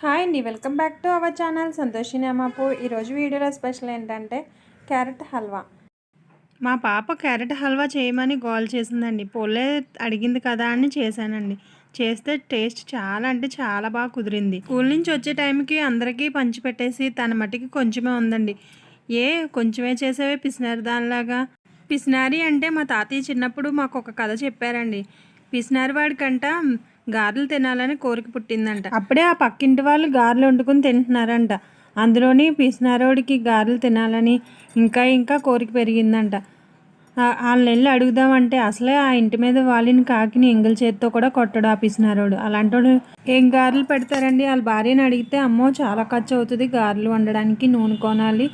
Hi అండి welcome back to our channel Santoshi నేమాపు ఈరోజు వీడియోలో స్పెషల్ ఏంటంటే క్యారెట్ హల్వా. మా పాప క్యారెట్ హల్వా చేయమని గోల్ చేసిందండి. పొలే అడిగింది కదా అని చేశానండి. చేస్తే టేస్ట్ చాలా అంటే చాలా బాగా కుదిరింది. స్కూల్ నుంచి వచ్చే టైంకి అందరికీ పంచిపెట్టేసి తన మట్టికి కొంచెమే ఉందండి. ఏ కొంచెమే చేసేవే పిసినారి దానిలాగా. పిసినారి అంటే మా తాతయ్య చిన్నప్పుడు మాకు ఒక కథ చెప్పారండి. పిసినారి వాడికంట గారెలు తినాలని కోరిక పుట్టిందంట. అప్పుడే ఆ పక్కింటి వాళ్ళు గారెలు వండుకుని తింటున్నారంట. అందులోని పిసినారోడికి గారెలు తినాలని ఇంకా ఇంకా కోరిక పెరిగిందంట. వాళ్ళని వెళ్ళి అడుగుదామంటే అసలే ఆ ఇంటి మీద వాళ్ళని కాకిని ఎంగిల్ చేత్తో కూడా కొట్టడు ఆ పిసినారోడు. అలాంటోడు ఏం గారెలు పెడతారండి? వాళ్ళ భార్యని అడిగితే అమ్మో చాలా ఖర్చు అవుతుంది గారెలు వండడానికి నూనె కొనాలి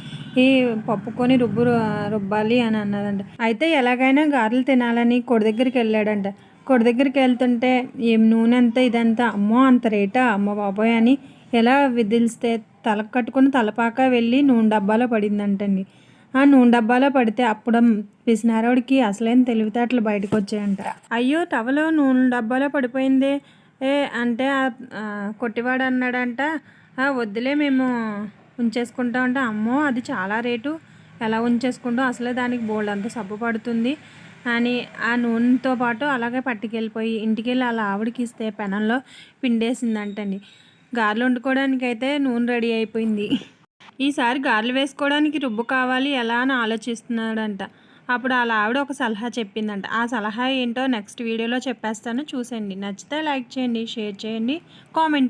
ఈ పప్పు కొని రుబ్బు రుబ్బాలి అని అన్నదంట. అయితే ఎలాగైనా గారెలు తినాలని కొడి దగ్గరికి వెళ్ళాడంట. కొడి దగ్గరికి వెళ్తుంటే ఏం నూనె అంతా ఇదంతా? అమ్మో అంత రేటా? అమ్మ బాబోయ్ అని ఎలా విదిలిస్తే తల కట్టుకుని తలపాక వెళ్ళి నూనె డబ్బాలో పడిందంటండి. ఆ నూనె డబ్బాలో పడితే అప్పుడు పిసినారోడికి అసలేం తెలివితేటలు బయటకు వచ్చాయంట అయ్యో టవలో నూనె డబ్బాలో పడిపోయింది? ఏ అంటే ఆ- కొట్టివాడు అన్నాడంట. వద్దులే మేము ఉంచేసుకుంటామంటే. అమ్మో అది చాలా రేటు. ఎలా ఉంచేసుకుంటాం? అసలే దానికి బోల్డ్ అంత సబ్బు పడుతుంది. అని ఆ నూనెతో పాటు అలాగే పట్టుకెళ్ళిపోయి ఇంటికి వెళ్ళి అలా ఆవిడకి ఇస్తే పెనంలో పిండేసిందంటండి. గారెలు వండుకోవడానికి అయితే నూనె రెడీ అయిపోయింది. ఈసారి గారెలు వేసుకోవడానికి రుబ్బు కావాలి ఎలా అని ఆలోచిస్తున్నాడంట. అప్పుడు అలా ఆవిడ ఒక సలహా చెప్పిందంట. ఆ సలహా ఏంటో నెక్స్ట్ వీడియోలో చెప్పేస్తాను. చూసేయండి. నచ్చితే లైక్ చేయండి షేర్ చేయండి కామెంట్